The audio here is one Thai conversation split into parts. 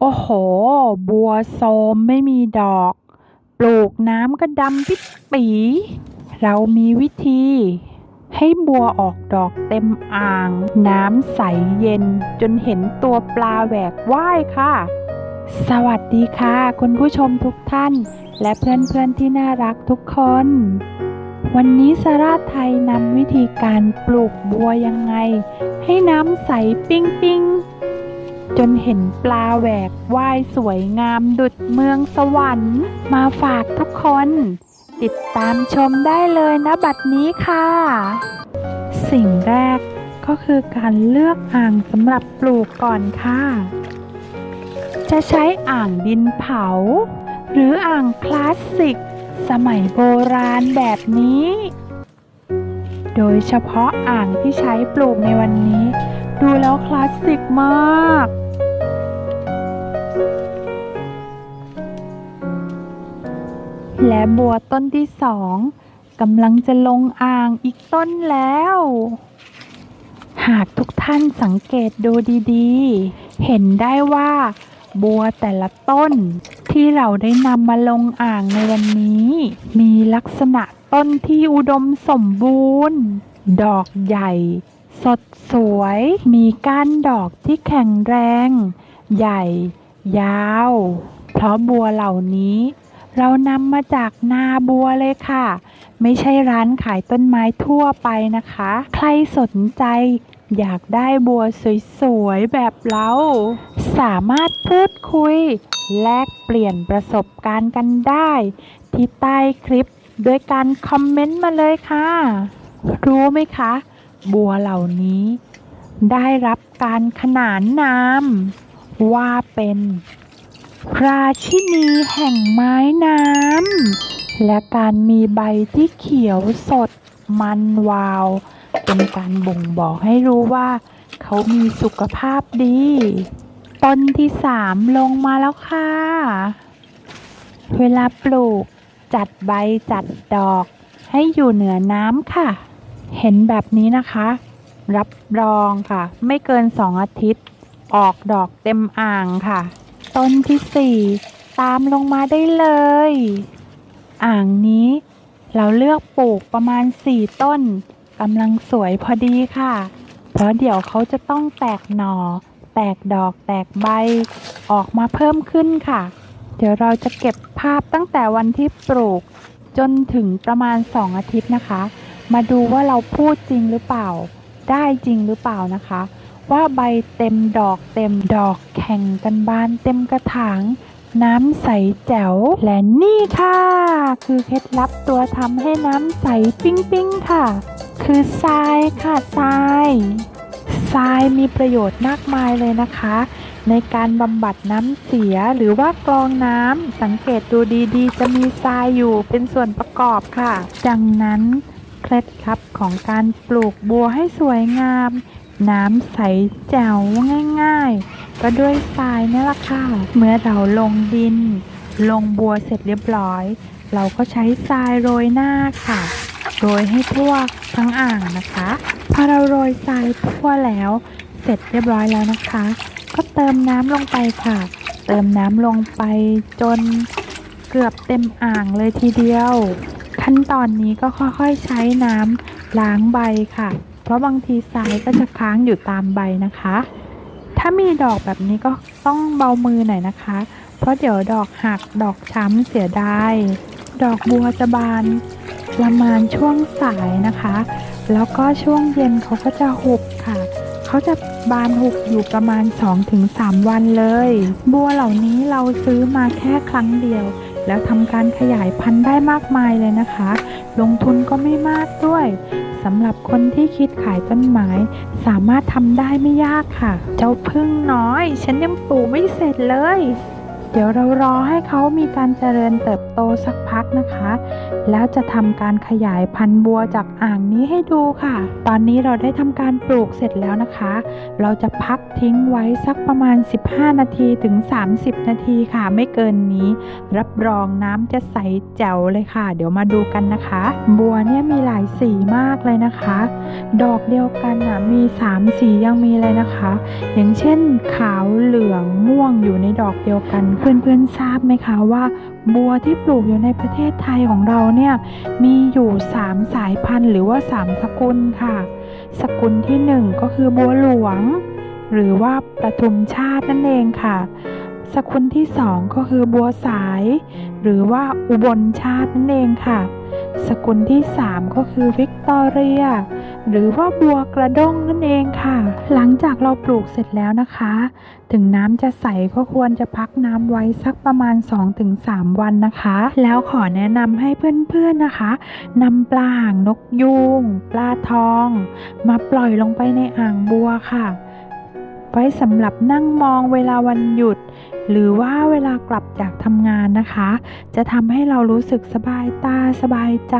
โอ้โห บัวโซมไม่มีดอก ปลูกน้ำก็ดำปิดปี เรามีวิธี ให้บัวออกดอกเต็มอ่าง น้ำใสเย็นจนเห็นตัวปลาแหวกว่ายค่ะ สวัสดีค่ะ คุณผู้ชมทุกท่าน และเพื่อนๆที่น่ารักทุกคน วันนี้สาราไทยนำวิธีการปลูกบัวยังไง ให้น้ำใสปิ้งปิ้ง จนเห็นปลาแหวกว่ายสวยงามดุดเมืองสวรรค์ มาฝากทุกคน ติดตามชมได้เลยนะบัดนี้ค่ะ สิ่งแรกก็คือการเลือกอ่างสำหรับปลูกก่อนค่ะ จะใช้อ่างดินเผา หรืออ่างคลาสสิก สมัยโบราณแบบนี้ โดยเฉพาะอ่างที่ใช้ปลูกในวันนี้ ดูแล้วคลาสสิกมาก และบัวต้นที่สองกำลังจะลงอ่างอีกต้นแล้ว หากทุกท่านสังเกตดูดีๆ เห็นได้ว่า บัวแต่ละต้นที่เราได้นำมาลงอ่างในวันนี้ มีลักษณะต้นที่อุดมสมบูรณ์ ดอกใหญ่ สดสวย มีก้านดอกที่แข็งแรง ใหญ่ ยาว เพราะบัวเหล่านี้ เรานำมาจากนาบัวเลยค่ะ ไม่ใช่ร้านขายต้นไม้ทั่วไปนะคะ ใครสนใจอยากได้บัวสวยๆ แบบเรา สามารถพูดคุย แลกเปลี่ยนประสบการณ์กันได้ ที่ใต้คลิปโดยการคอมเมนต์มาเลยค่ะ รู้ไหมคะ บัวเหล่านี้ ได้รับการขนานนามว่าเป็น ราชินีแห่งไม้น้ำและการมีใบที่เขียวสดมันวาว เป็นการบ่งบอกให้รู้ว่า เขามีสุขภาพดี ต้นที่สามลงมาแล้วค่ะ เวลาปลูก จัดใบจัดดอก ให้อยู่เหนือน้ำค่ะ เห็นแบบนี้นะคะ รับรองค่ะ ไม่เกินสองอาทิตย์ ออกดอกเต็มอ่างค่ะ ต้นที่สี่ตามลงมาได้เลย อ่างนี้เราเลือกปลูกประมาณสี่ต้นกำลังสวยพอดีค่ะ เพราะเดี๋ยวเขาจะต้องแตกหน่อ แตกดอกแตกใบ ออกมาเพิ่มขึ้นค่ะ เดี๋ยวเราจะเก็บภาพตั้งแต่วันที่ปลูก จนถึงประมาณ2อาทิตย์นะคะ มาดูว่าเราพูดจริงหรือเปล่า ได้จริงหรือเปล่านะคะ ว่าใบเต็มดอกเต็มดอกแข่งกันบานเต็มกระถาง น้ำใสแจ๋วและนี่ค่ะ คือเคล็ดลับตัวทำให้น้ำใสปิ้งปิ้งๆค่ะ คือทรายค่ะทรายทรายมีประโยชน์มากมายเลยนะคะ ในการบำบัดน้ำเสียหรือว่ากรองน้ำสังเกตดูดีๆ จะมีทรายอยู่เป็นส่วนประกอบค่ะ ดังนั้นเคล็ดลับของการปลูกบัวให้สวยงาม น้ำใสแจ๋วง่ายๆ ก็ด้วยทรายนี่แหละค่ะ เมื่อเราลงดิน ลงบัวเสร็จเรียบร้อย เราก็ใช้ทรายโรยหน้าค่ะ โรยให้ทั่วทั้งอ่างนะคะ พอเราโรยทรายทั่วแล้ว เสร็จเรียบร้อยแล้วนะคะ ก็เติมน้ำลงไปค่ะ เติมน้ำลงไปจนเกือบเต็มอ่างเลยทีเดียว ขั้นตอนนี้ก็ค่อยๆใช้น้ำล้างใบค่ะ เพราะบางทีทรายก็จะค้างอยู่ตามใบนะคะ ถ้ามีดอกแบบนี้ก็ต้องเบามือหน่อยนะคะ เพราะเดี๋ยวดอกหักดอกช้ำเสียดายดอกบัวจะบานประมาณช่วงสายนะคะ แล้วก็ช่วงเย็นเขาก็จะหุบค่ะเขาจะบานหุบอยู่ประมาณ 2-3 วันเลย บัวเหล่านี้เราซื้อมาแค่ครั้งเดียว แล้วทำการขยายพันธุ์ได้มากมายเลยนะคะ ลงทุนก็ไม่มากด้วยสำหรับคนที่คิดขายต้นไม้สามารถทำได้ไม่ยากค่ะ เจ้าพึ่งน้อย ฉันยังปลูกไม่เสร็จเลย ดี๋ยวเรารอให้เขามีการเจริญเติบโตสักพักนะคะ แล้วจะทำการขยายพันธุ์บัวจากอ่างนี้ให้ดูค่ะ ตอนนี้เราได้ทำการปลูกเสร็จแล้วนะคะ เราจะพักทิ้งไว้สักประมาณ 15 นาทีถึง 30 นาทีค่ะ ไม่เกินนี้ รับรองน้ำจะใสแจ๋วเลยค่ะ เดี๋ยวมาดูกันนะคะ บัวเนี่ยมีหลายสีมากเลยนะคะ ดอกเดียวกันอะมี 3 สียังมีเลยนะคะ อย่างเช่นขาวเหลืองม่วงอยู่ในดอกเดียวกันเพื่อนๆทราบไหมคะว่า บัวที่ปลูกอยู่ในประเทศไทยของเราเนี่ยมีอยู่ 3 สายพันธุ์หรือว่า 3 สกุลค่ะ สกุลทีหนึ่1 ก็คือบัวหลวง หรือว่าประทุมชาตินั่นเองค่ะ สกุลที่ 2 ก็คือบัวสาย หรือว่าอุบลชาตินั่นเองค่ะ สกุลที่ 3 ก็คือวิกตอเรีย หรือว่าบัวกระด้งนั่นเองค่ะ หลังจากเราปลูกเสร็จแล้วนะคะ ถึงน้ำจะใสก็ควรจะพักน้ำไว้สักประมาณ 2-3 วันนะคะ แล้วขอแนะนำให้เพื่อนๆนะคะนำปลาหางนกยูงปลาทอง มาปล่อยลงไปในอ่างบัวค่ะ ไว้สำหรับนั่งมองเวลาวันหยุด หรือว่าเวลากลับจากทำงานนะคะ จะทำให้เรารู้สึกสบายตาสบายใจ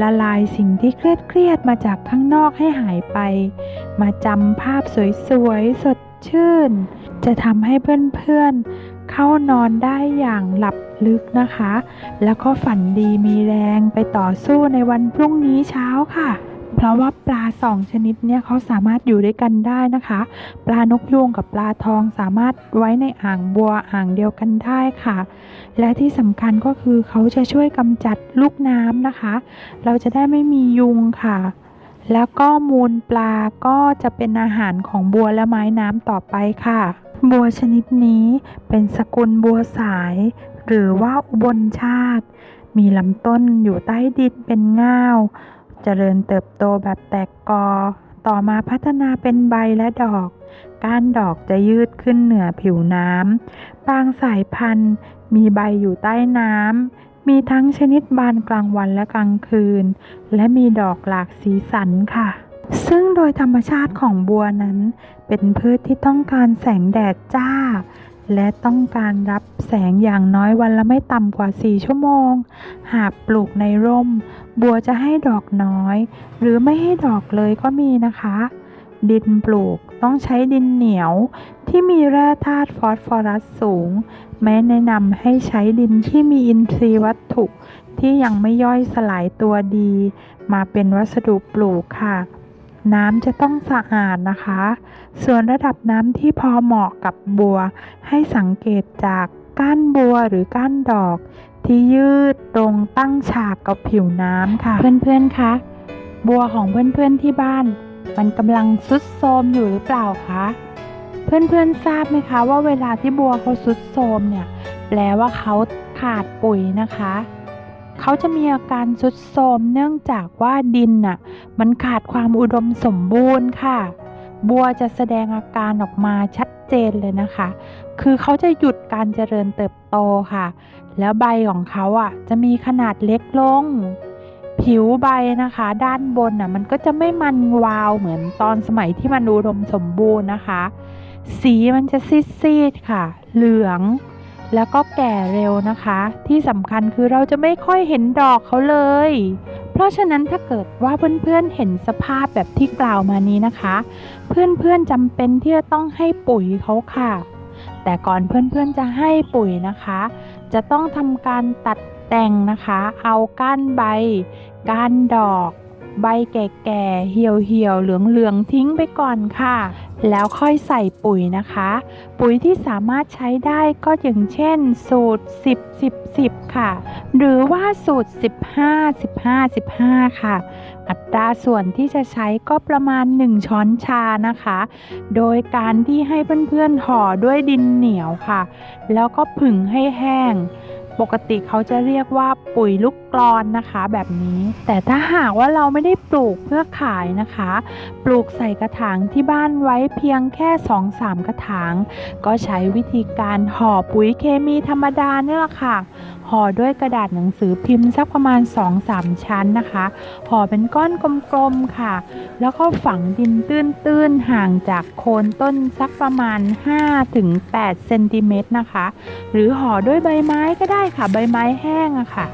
ละลายสิ่งที่เครียดเครียดๆมาจากข้างนอกให้หายไป มาจำภาพสวยๆสดชื่น จะทำให้เพื่อนๆเข้านอนได้อย่างหลับลึกนะคะ แล้วก็ฝันดีมีแรงไปต่อสู้ในวันพรุ่งนี้เช้าค่ะ ราะว่าปลาสองชนิดเนี่ยเขาสามารถอยู่ด้วยกันได้นะคะ ปลานกยูงกับปลาทองสามารถไว้ในอ่างบัวอ่างเดียวกันได้ค่ะ และที่สำคัญก็คือเขาจะช่วยกำจัดลูกน้ำนะคะ เราจะได้ไม่มียุงค่ะแล้วก็มูลปลาก็จะเป็นอาหารของบัวและไม้น้ำต่อไปค่ะ บัวชนิดนี้เป็นสกุลบัวสาย หรือว่าอุบลชาติ มีลำต้นอยู่ใต้ดินเป็นง่าว เจริญเติบโตแบบแตกกอ ต่อมาพัฒนาเป็นใบและดอก ก้านดอกจะยืดขึ้นเหนือผิวน้ำ บางสายพันธุ์ มีใบอยู่ใต้น้ำ มีทั้งชนิดบานกลางวันและกลางคืน และมีดอกหลากสีสันค่ะซึ่งโดยธรรมชาติของบัวนั้น เป็นพืชที่ต้องการแสงแดดจ้า และต้องการรับแสงอย่างน้อยวันละไม่ต่ำกว่า 4 ชั่วโมง หากปลูกในร่ม บัวจะให้ดอกน้อย หรือไม่ให้ดอกเลยก็มีนะคะ ดินปลูกต้องใช้ดินเหนียวที่มีแร่ธาตุฟอสฟอรัสสูง แม้แนะนำให้ใช้ดินที่มีอินทรีย์วัตถุที่ยังไม่ย่อยสลายตัวดี มาเป็นวัสดุปลูกค่ะ น้ำจะต้องสะอาดนะคะ ส่วนระดับน้ำที่พอเหมาะกับบัว ให้สังเกตจากก้านบัวหรือก้านดอก ที่ยืดตรงตั้งฉากกับผิวน้ำค่ะ เพื่อนๆคะบัวของเพื่อนๆที่บ้าน มันกำลังซุดโทมอยู่หรือเปล่าคะเพื่อนๆทราบไหมคะว่าเวลาที่บัวเขาซุดโทมเนี่ยแปลว่าเขาขาดปุ๋ยนะคะ เขาจะมีอาการซุดโทรมเนื่องจากว่าดินน่ะมันขาดความอุดมสมบูรณ์ค่ะ บัวจะแสดงอาการออกมาชัดเจนเลยนะคะ คือเขาจะหยุดการเจริญเติบโตค่ะ แล้วใบของเขาอะจะมีขนาดเล็กลง ผิวใบนะคะ ด้านบนน่ะมันก็จะไม่มันวาวเหมือนตอนสมัยที่มันอุดมสมบูรณ์นะคะ สีมันจะซีดๆค่ะ เหลือง แล้วก็แก่เร็วนะคะ ที่สำคัญคือเราจะไม่ค่อยเห็นดอกเขาเลย เพราะฉะนั้นถ้าเกิดว่าเพื่อนๆเห็นสภาพแบบที่กล่าวมานี้นะคะ เพื่อนๆจำเป็นที่จะต้องให้ปุ๋ยเขาค่ะ แต่ก่อนเพื่อนๆจะให้ปุ๋ยนะคะ จะต้องทำการตัดแต่งนะคะ เอาก้านใบ ก้านดอก ใบแก่ๆ เหี่ยวๆเหลืองๆทิ้งไปก่อนค่ะ แล้วค่อยใส่ปุ๋ยนะคะ ปุ๋ยที่สามารถใช้ได้ก็อย่างเช่น สูตร 10 10 10 ค่ะ หรือว่าสูตร 15 15 15 ค่ะ อัตราส่วนที่จะใช้ก็ประมาณ 1 ช้อนชานะคะ โดยการที่ให้เพื่อนๆห่อด้วยดินเหนียวค่ะ แล้วก็ผึ่งให้แห้ง ปกติเขาจะเรียกว่าปุ๋ยลูก กรอนนะคะแบบนี้ แต่ถ้าหากว่าเราไม่ได้ปลูกเพื่อขายนะคะ ปลูกใส่กระถางที่บ้านไว้เพียงแค่ 2-3 กระถาง ก็ใช้วิธีการห่อปุ๋ยเคมีธรรมดาเนี่ยแหละค่ะห่อด้วยกระดาษหนังสือพิมพ์สักประมาณ 2-3 ชั้นนะคะห่อเป็นก้อนกลมๆค่ะ แล้วก็ฝังดินตื้นๆห่างจากโคนต้นสักประมาณ 5-8เซนติเมตรนะคะ หรือห่อด้วยใบไม้ก็ได้ค่ะ ใบไม้แห้งอะค่ะ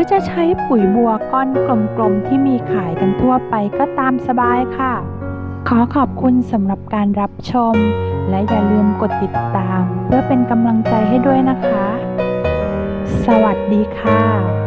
รือจะใช้ปุ๋ยบัวก้อนกลมๆที่มีขายกันทั่วไปก็ตามสบายค่ะ ขอขอบคุณสำหรับการรับชม และอย่าลืมกดติดตาม เพื่อเป็นกำลังใจให้ด้วยนะคะ สวัสดีค่ะ